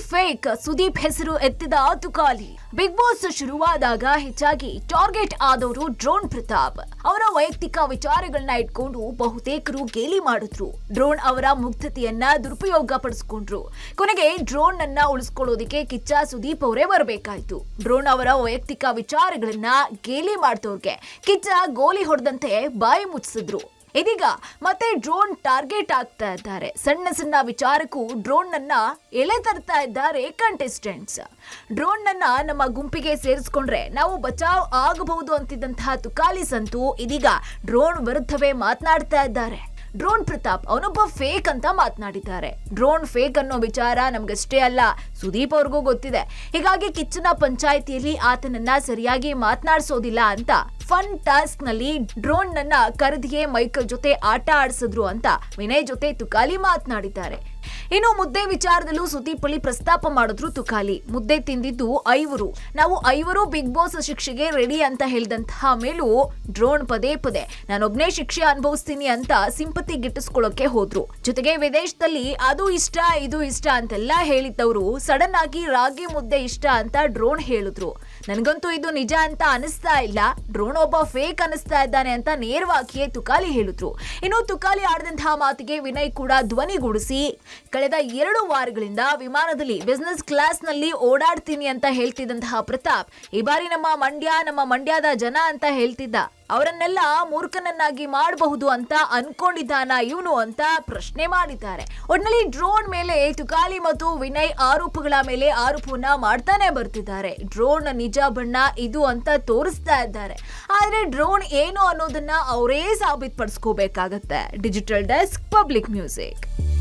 Fake Sudeep ಹೆಸರು ಎತ್ತಿದ Tukali. Big boss ಶುರುವಾದಾಗ ಹೆಚ್ಚಾಗಿ ಟಾರ್ಗೆಟ್ ಆದವರು ಡ್ರೋನ್ ಪ್ರತಾಪ್. ಅವರ ವೈಯಕ್ತಿಕ ವಿಚಾರಗಳನ್ನ ಇಟ್ಕೊಂಡು ಬಹುತೇಕರು ಗೇಲಿ ಮಾಡಿದ್ರು. ಡ್ರೋನ್ ಅವರ ಮುಗ್ಧತೆಯನ್ನ ದುರುಪಯೋಗ ಪಡಿಸ್ಕೊಂಡ್ರು ಕೊನೆಗೆ ಡ್ರೋನ್ ಅನ್ನ ಉಳಿಸ್ಕೊಳ್ಳೋದಕ್ಕೆ ಕಿಚ್ಚ ಸುದೀಪ್ ಅವರೇ ಬರಬೇಕಾಯ್ತು. ಡ್ರೋನ್ ಅವರ ವೈಯಕ್ತಿಕ ವಿಚಾರಗಳನ್ನ ಗೇಲಿ ಮಾಡಿದವ್ರಿಗೆ ಕಿಚ್ಚ ಗೋಲಿ ಹೊಡೆದಂತೆ ಬಾಯಿ ಮುಚ್ಚಿಸಿದ್ರು. ಇದೀಗ ಮತ್ತೆ ಡ್ರೋನ್ ಟಾರ್ಗೆಟ್ ಆಗ್ತಾ ಇದ್ದಾರೆ. ಸಣ್ಣ ಸಣ್ಣ ವಿಚಾರಕ್ಕೂ ಡ್ರೋನ್ ಅನ್ನ ಎಳೆ ತರ್ತಾ ಇದ್ದಾರೆ ಕಂಟೆಸ್ಟೆಂಟ್ಸ್ ಡ್ರೋನ್ ಅನ್ನ ನಮ್ಮ ಗುಂಪಿಗೆ ಸೇರಿಸ್ಕೊಂಡ್ರೆ ನಾವು ಬಚಾವ್ ಆಗಬಹುದು ಅಂತಿದ್ದಂತಹ ತುಕಾಲಿ ಸಂತು ಇದೀಗ ಡ್ರೋನ್ ವಿರುದ್ಧವೇ ಮಾತನಾಡ್ತಾ ಇದ್ದಾರೆ. ಡ್ರೋನ್ ಪ್ರತಾಪ್ ಅವನೊಬ್ಬ ಫೇಕ್ ಅಂತ ಮಾತನಾಡಿದ್ದಾರೆ. ಡ್ರೋನ್ ಫೇಕ್ ಅನ್ನೋ ವಿಚಾರ ನಮ್ಗಷ್ಟೇ ಅಲ್ಲ, ಸುದೀಪ್ ಅವ್ರಿಗೂ ಗೊತ್ತಿದೆ. ಹೀಗಾಗಿ ಕಿಚ್ಚನ ಪಂಚಾಯಿತಿಯಲ್ಲಿ ಆತನನ್ನ ಸರಿಯಾಗಿ ಮಾತನಾಡಿಸೋದಿಲ್ಲ ಅಂತ ಫನ್ ಟಾಸ್ಕ್ನಲ್ಲಿ ಡ್ರೋನ್ ನನ್ನ ಕರೆದಿಯೇ ಮೈಕಲ್ ಜೊತೆ ಆಟ ಆಡಿಸಿದ್ರು ಅಂತ ವಿನಯ್ ಜೊತೆ ತುಕಾಲಿ ಮಾತನಾಡಿದ್ದಾರೆ. ಇನ್ನು ಮುದ್ದೆ ವಿಚಾರದಲ್ಲೂ ಸುದೀಪ್ ಬಳಿ ಪ್ರಸ್ತಾಪ ಮಾಡಿದ್ರು ತುಕಾಲಿ. ಮುದ್ದೆ ತಿಂದಿದ್ದು ಐವರು. ನಾವು ಐವರು ಬಿಗ್ ಬಾಸ್ ಶಿಕ್ಷೆಗೆ ರೆಡಿ ಅಂತ ಹೇಳಿದಂತಹ ಮೇಲೂ ಡ್ರೋನ್ ಪದೇ ಪದೇ, ನಾನೊಬ್ನೇ ಶಿಕ್ಷೆ ಅನುಭವಿಸ್ತೀನಿ ಅಂತ ಸಿಂಪತಿ ಗಿಟ್ಟಿಸ್ಕೊಳ್ಳೋಕೆ ಹೋದ್ರು. ಜೊತೆಗೆ ವಿದೇಶದಲ್ಲಿ ಅದು ಇಷ್ಟ, ಇದು ಇಷ್ಟ ಅಂತೆಲ್ಲ ಹೇಳಿದ್ದವರು ಸಡನ್ ಆಗಿ ರಾಗಿ ಮುದ್ದೆ ಇಷ್ಟ ಅಂತ ಡ್ರೋನ್ ಹೇಳಿದ್ರು. ನನಗಂತೂ ಇದು ನಿಜ ಅಂತ ಅನಿಸ್ತಾ ಇಲ್ಲ. ಡ್ರೋನ್ ಒಬ್ಬ ಫೇಕ್ ಅನಿಸ್ತಾ ಇದ್ದಾನೆ ಅಂತ ನೇರವಾಗಿಯೇ ತುಕಾಲಿ ಹೇಳಿದ್ರು. ಇನ್ನು ತುಕಾಲಿ ಆಡಿದಂತಹ ಮಾತಿಗೆ ವಿನಯ್ ಕೂಡ ಧ್ವನಿಗೂಡಿಸಿ ಕಳೆದ ಎರಡು ವಾರಗಳಿಂದ ವಿಮಾನದಲ್ಲಿ ಬಿಸ್ನೆಸ್ ಕ್ಲಾಸ್ನಲ್ಲಿ ಓಡಾಡ್ತೀನಿ ಅಂತ ಹೇಳ್ತಿದ್ದಂತಹ ಪ್ರತಾಪ್, ಈ ಬಾರಿ ನಮ್ಮ ಮಂಡ್ಯ, ನಮ್ಮ ಮಂಡ್ಯದ ಜನ ಅಂತ ಹೇಳ್ತಿದ್ದ. ಅವರನ್ನೆಲ್ಲ ಮೂರ್ಖನನ್ನಾಗಿ ಮಾಡಬಹುದು ಅಂತ ಅನ್ಕೊಂಡಿದ್ದಾನ ಇವನು ಅಂತ ಪ್ರಶ್ನೆ ಮಾಡಿದ್ದಾರೆ. ಒಟ್ನಲ್ಲಿ ಡ್ರೋನ್ ಮೇಲೆ ತುಕಾಲಿ ಮತ್ತು ವಿನಯ್ ಆರೋಪಗಳ ಮೇಲೆ ಆರೋಪವನ್ನ ಮಾಡ್ತಾನೆ ಬರ್ತಿದ್ದಾರೆ. ಡ್ರೋನ್ ನಿಜ ಬಣ್ಣ ಇದು ಅಂತ ತೋರಿಸ್ತಾ ಇದ್ದಾರೆ. ಆದರೆ ಡ್ರೋನ್ ಏನು ಅನ್ನೋದನ್ನ ಅವರೇ ಸಾಬೀತುಪಡಿಸ್ಕೋಬೇಕಾಗತ್ತೆ. Digital desk public music.